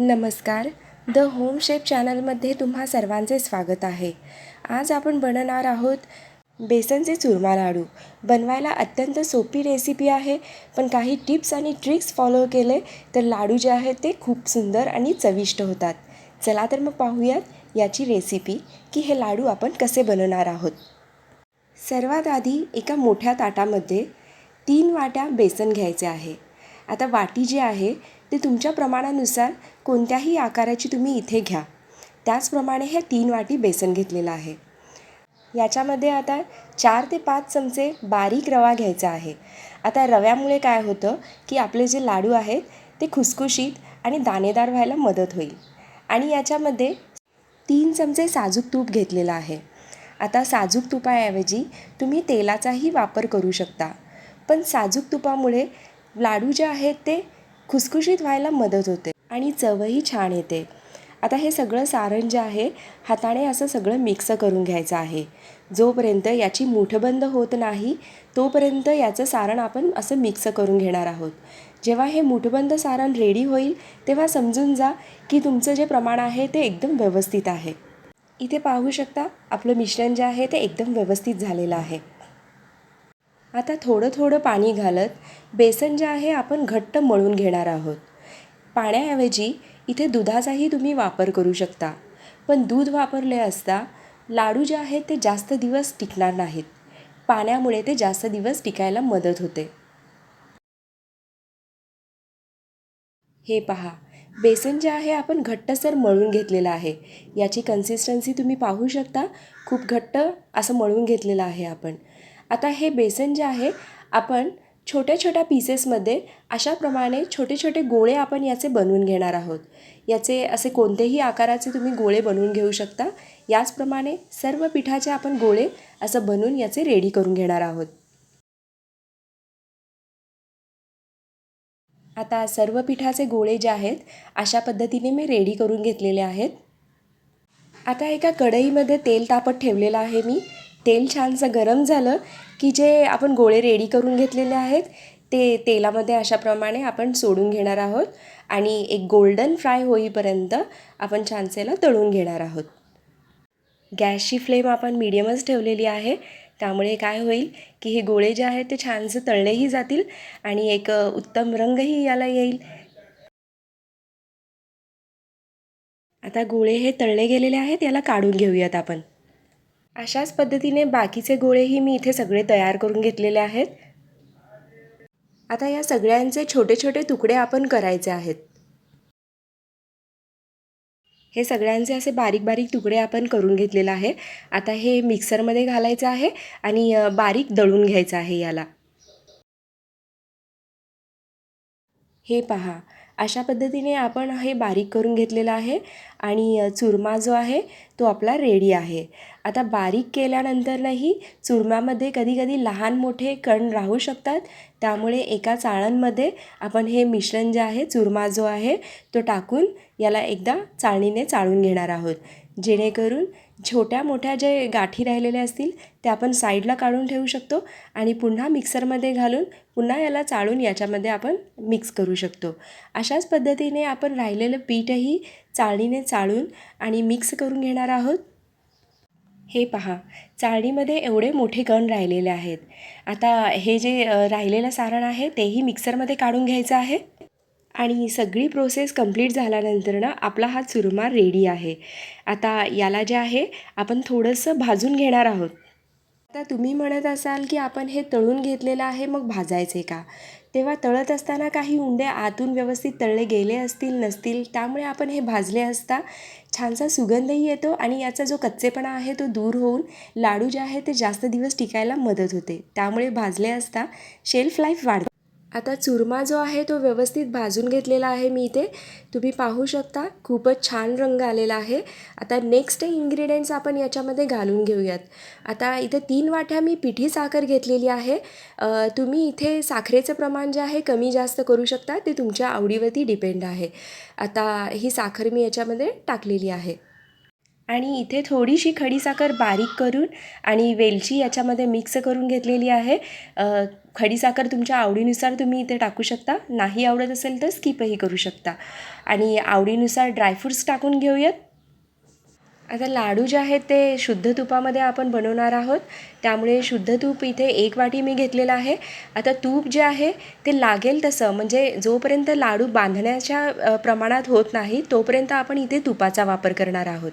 नमस्कार. The home shape चॅनलमध्ये तुम्हा सर्वांचे स्वागत आहे. आज आपण बनवणार आहोत बेसनचे चुरमा लाडू. बनवायला अत्यंत सोपी रेसिपी आहे पण काही टिप्स आणि ट्रिक्स फॉलो केले तर लाडू जे आहेत ते खूप सुंदर आणि चविष्ट होतात. चला तर मग पाहूयात याची रेसिपी की हे लाडू आपण कसे बनवणार आहोत. सर्वात आधी एका मोठ्या ताटामध्ये तीन वाट्या बेसन घ्यायचे आहे. आता वाटी जी आहे ते तुमच्या प्रमाणानुसार कोणत्याही आकाराची तुम्ही इथे घ्या. त्याचप्रमाणे हे तीन वाटी बेसन घेतलेलं आहे. याच्यामध्ये आता चार ते पाच चमचे बारीक रवा घ्यायचा आहे. आता रव्यामुळे काय होतं की आपले जे लाडू आहेत ते खुसखुशीत आणि दाणेदार व्हायला मदत होईल. आणि याच्यामध्ये तीन चमचे साजूक तूप घेतलेलं आहे. आता साजूक तुपाऐवजी तुम्ही तेलाचाही वापर करू शकता. पण साजूक तुपामुळे लाडू जे आहेत ते खुसखुशीत व्हायला मदत होते. आणि चवही छान येते. आता हे सगळं सारण जे आहे हाताने असं सगळं मिक्स करून घ्यायचं आहे. जोपर्यंत याची मुठबंद होत नाही तोपर्यंत याचं सारण आपण असं मिक्स करून घेणार आहोत. जेव्हा हे मुठबंद सारण रेडी होईल तेव्हा समजून जा की तुमचं जे प्रमाण आहे ते एकदम व्यवस्थित आहे. इथे पाहू शकता आपलं मिश्रण जे आहे ते एकदम व्यवस्थित झालेलं आहे. आता थोडं थोडं पाणी घालत बेसन जे आहे आपण घट्ट मळून घेणार आहोत. पाण्याऐवजी इथे दुधाचाही तुम्ही वापर करू शकता. पण दूध वापरले असता लाडू जे आहेत ते जास्त दिवस टिकणार नाहीत. पाण्यामुळे ते जास्त दिवस टिकायला मदत होते. हे पहा बेसन जे आहे आपण घट्टसर मळून घेतलेलं आहे. याची कन्सिस्टन्सी तुम्ही पाहू शकता. खूप घट्ट असं मळून घेतलेलं आहे आपण. आता हे बेसन जे आहे आपण छोट्या छोट्या पीसेसमध्ये अशाप्रमाणे छोटे छोटे गोळे आपण याचे बनवून घेणार आहोत. याचे असे कोणतेही आकाराचे तुम्ही गोळे बनवून घेऊ शकता. याचप्रमाणे सर्व पिठाचे आपण गोळे असं बनवून याचे रेडी करून घेणार आहोत. आता सर्व पिठाचे गोळे जे आहेत अशा पद्धतीने मी रेडी करून घेतलेले आहेत. आता एका कढईमध्ये तेल तापत ठेवलेलं आहे मी. तेल छानसं गरम झालं की जे आपण गोळे रेडी करून घेतलेले आहेत ते तेलामध्ये अशाप्रमाणे आपण सोडून घेणार आहोत आणि एक गोल्डन फ्राय होईपर्यंत आपण छानसेला तळून घेणार आहोत. गॅसची फ्लेम आपण मिडियमच ठेवलेली आहे त्यामुळे काय होईल की हे गोळे जे आहेत ते छानसे तळलेही जातील आणि एक उत्तम रंगही याला येईल. आता गोळे हे तळले गेलेले आहेत याला काढून घेऊयात आपण. अशाच पद्धतीने बाकीचे गोळेही मी इथे सगळे तयार करून घेतलेले आहेत. आता या सगळ्यांचे छोटे छोटे तुकडे आपण करायचे आहेत. हे सगळ्यांचे असे बारीक बारीक तुकडे आपण करून घेतलेलं आहे. आता हे मिक्सरमध्ये घालायचं आहे आणि बारीक दळून घ्यायचं आहे याला. हे पहा अशा पद्धतीने आपण हे बारीक करून घेतलेलं आहे आणि चुरमा जो आहे तो आपला रेडी आहे. आता बारीक केल्यानंतरही चुरम्यामध्ये कधीकधी लहान मोठे कण राहू शकतात. त्यामुळे एका चाळणमध्ये आपण हे मिश्रण जे आहे चुरमा जो आहे तो टाकून याला एकदा चाळणीने चाळून घेणार आहोत. जेणेकरून छोट्या मोठ्या जे गाठी राहिलेल्या असतील ते आपण साईडला काढून ठेवू शकतो आणि पुन्हा मिक्सरमध्ये घालून पुन्हा याला चाळून याच्यामध्ये आपण मिक्स करू शकतो. अशाच पद्धतीने आपण राहिलेलं पीठही चाळणीने चाळून आणि मिक्स करून घेणार आहोत. हे पहा चाळणीमध्ये एवढे मोठे कण राहिलेले आहेत. आता हे जे राहिलेलं सारण आहे तेही मिक्सरमध्ये काढून घ्यायचं आहे. आणि सगळी प्रोसेस कंप्लीट झाल्यानंतर ना आपला हा चुरमा रेडी आहे. आता याला जे आहे आपण थोडंसं भाजून घेणार आहोत. आता तुम्ही म्हणत असाल की आपण हे तळून घेतलेलं आहे मग भाजायचे का? तेव्हा तळत असताना काही उंडे आतून व्यवस्थित तळले गेले असतील नसतील त्यामुळे आपण हे भाजले असता छानसा सुगंधही येतो आणि याचा जो कच्चेपणा आहे तो दूर होऊन लाडू जे आहे ते जास्त दिवस टिकायला मदत होते. त्यामुळे भाजले असता शेल्फ लाईफ वाढते. आता चुरमा जो आहे तो व्यवस्थित भाजून घेतलेला आहे मी इथे. तुम्ही पाहू शकता खूपच छान रंग आलेला आहे. आता नेक्स्ट इन्ग्रेडियंट्स आपण याच्यामध्ये घालून घेऊयात. आता इथे तीन वाट्या मी पिठी साखर घेतलेली आहे. तुम्ही इथे साखरेचं प्रमाण जे आहे कमी जास्त करू शकता ते तुमच्या आवडीवरती डिपेंड आहे. आता ही साखर मी याच्यामध्ये टाकलेली आहे. आणि इथे थोडीशी खडीसाखर बारीक करून आणि वेलची याच्यामध्ये मिक्स करून घेतलेली आहे. खडीसाखर तुमच्या आवडीनुसार तुम्ही इथे टाकू शकता. नाही आवडत असेल तर स्किपही करू शकता. आणि आवडीनुसार ड्रायफ्रूट्स टाकून घेऊयात. आता लाडू जे आहेत ते शुद्ध तुपामध्ये आपण बनवणार आहोत. त्यामुळे शुद्ध तूप इथे एक वाटी मी घेतलेलं आहे. आता तूप जे आहे ते लागेल तसं म्हणजे जोपर्यंत लाडू बांधण्याच्या प्रमाणात होत नाही तोपर्यंत आपण इथे तुपाचा वापर करणार आहोत.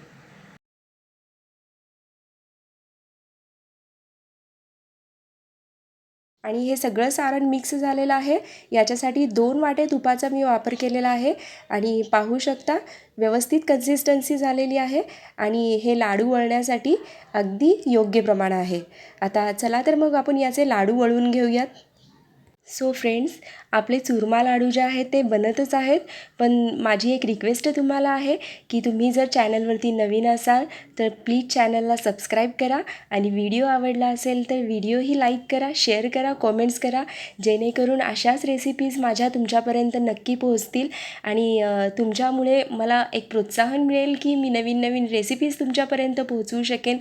आणि हे सगळं सारण मिक्स झालेलं आहे. याच्यासाठी दोन वाटे तुपाचा मी वापर केलेला आहे. आणि पाहू शकता व्यवस्थित कन्सिस्टन्सी झालेली आहे. आणि हे लाडू वळण्यासाठी अगदी योग्य प्रमाण आहे. आता चला तर मग आपण याचे लाडू वळून घेऊयात. सो फ्रेंड्स आपले चुरमा लाडू जे आहेत ते बनतच आहेत पण माझी एक रिक्वेस्ट तुम्हाला आहे की तुम्ही जर चॅनलवरती नवीन असाल तर प्लीज चॅनलला सबस्क्राईब करा आणि व्हिडिओ आवडला असेल तर व्हिडिओही लाईक करा शेअर करा कॉमेंट्स करा जेणेकरून अशाच रेसिपीज माझ्या तुमच्यापर्यंत नक्की पोहोचतील आणि तुमच्यामुळे मला एक प्रोत्साहन मिळेल की मी नवीन नवीन रेसिपीज तुमच्यापर्यंत पोहोचवू शकेन.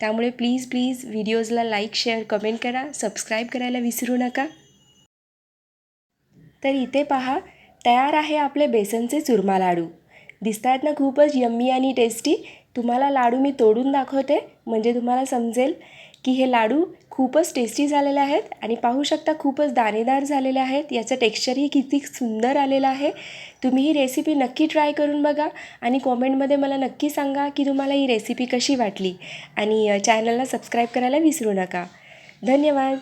त्यामुळे प्लीज प्लीज व्हिडिओजला लाईक शेअर कमेंट करा सबस्क्राईब करायला विसरू नका. तर इथे पहा तयार आहे आपले बेसनचे चुरमा लाडू. दिसत आहेत ना खूपच यम्मी आणि टेस्टी तुम्हाला लाडू मी तोडून दाखवते म्हणजे तुम्हाला समजेल की हे लाडू खूपच टेस्टी झालेले आहेत आणि पाहू शकता खूपच दाणेदार झालेले आहेत. याचं टेक्स्चरही किती सुंदर आलेलं आहे. तुम्ही ही रेसिपी नक्की ट्राय करून बघा आणि कॉमेंटमध्ये मला नक्की सांगा की तुम्हाला ही रेसिपी कशी वाटली. आणि चॅनलला सबस्क्राईब करायला विसरू नका. धन्यवाद.